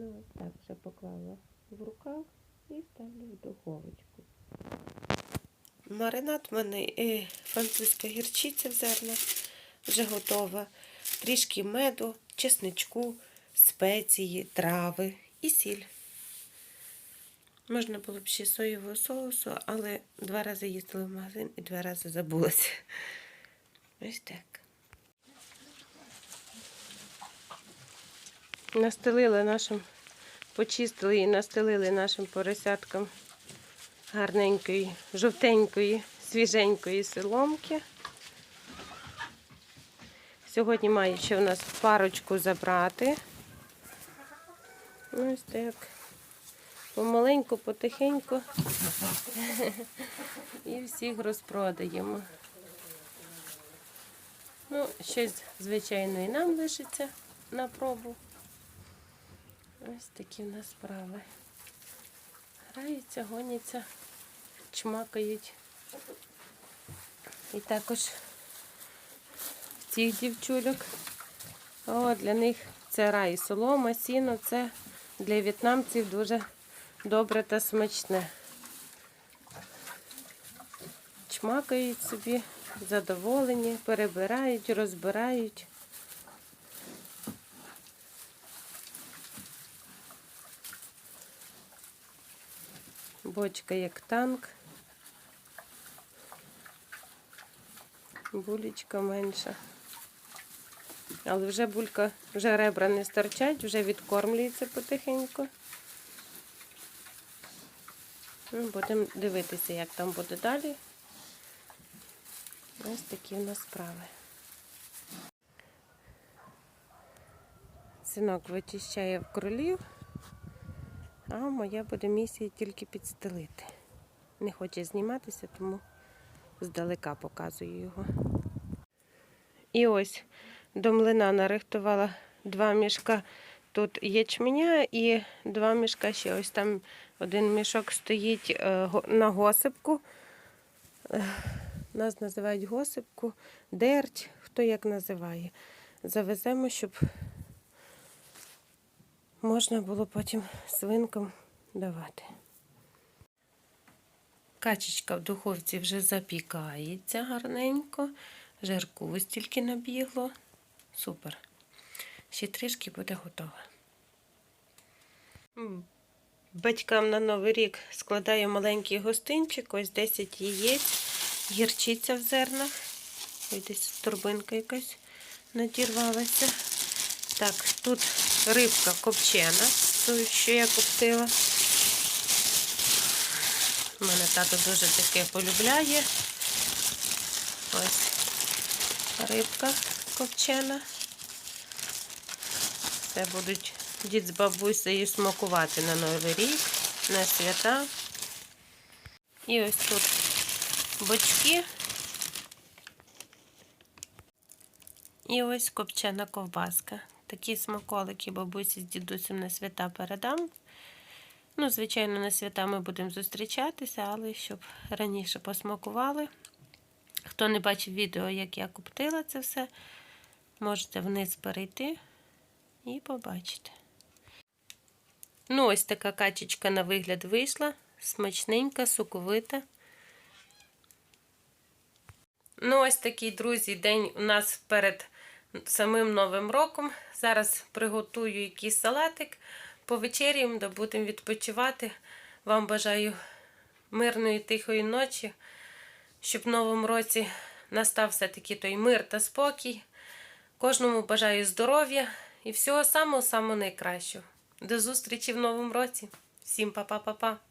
Ну, ось так вже поклала в рукав і ставлю в духовочку. Маринад в мене е, французька гірчиця в зернах вже готова. Трішки меду, чесничку, спеції, трави і сіль. Можна було б ще соєвого соусу, але два рази їздила в магазин і два рази забулася. Ось так. Настелили нашим, почистили і настелили нашим поросяткам гарненької, жовтенької, свіженької соломки. Сьогодні має ще в нас парочку забрати. Ось так. Помаленьку, потихеньку. І всіх розпродаємо. Ну, щось, звичайно, і нам лишиться на пробу. Ось такі в нас справи. Граються, гоняться, чмакають. І також цих дівчульок. О, для них це рай. Солома, сіно це для в'єтнамців дуже добре та смачне. Чмакають собі, задоволені, перебирають, розбирають. Бочка як танк. Булечка менша. Але вже булька, вже ребра не старчать, вже відкормлюється потихеньку. Ну, Будемо дивитися, як там буде далі. Ось такі в нас справи. Синок вичищає в кролів, а моя буде місія тільки підстелити. Не хоче зніматися, тому здалека показую його. І ось до млина нарихтувала два мішка тут ячменя і два мішка ще ось там один мішок стоїть е, на госипку. Е, Нас називають госипку, дерть, хто як називає. Завеземо, щоб можна було потім свинкам давати. Качечка в духовці вже запікається гарненько. Жирку ось тільки набігло. Супер. Ще трішки буде готова. Батькам на Новий рік складаю маленький гостинчик, ось 10 яєць, гірчиця в зернах. Ой, десь торбинка якась надірвалася. Так, тут рибка копчена, ту, що я коптила. У мене тато дуже таке полюбляє. Ось рибка копчена. Це будуть дід з бабусею смакувати на Новий рік, на свята. І ось тут бочки. І ось копчена ковбаска. Такі смаколики бабусі з дідусем на свята передам. Ну, звичайно, на свята ми будемо зустрічатися, але щоб раніше посмакували. Хто не бачив відео, як я коптила це все, можете вниз перейти і побачити. Ну, ось така качечка на вигляд вийшла. Смачненька, соковита. Ну, ось такий, друзі, день у нас перед самим Новим роком. Зараз приготую якийсь салатик, повечеряємо, да будемо відпочивати. Вам бажаю мирної, тихої ночі, щоб в новому році настав все-таки той мир та спокій. Кожному бажаю здоров'я і всього самого-самого найкращого. До зустрічі в новому році. Всім па-па-па-па.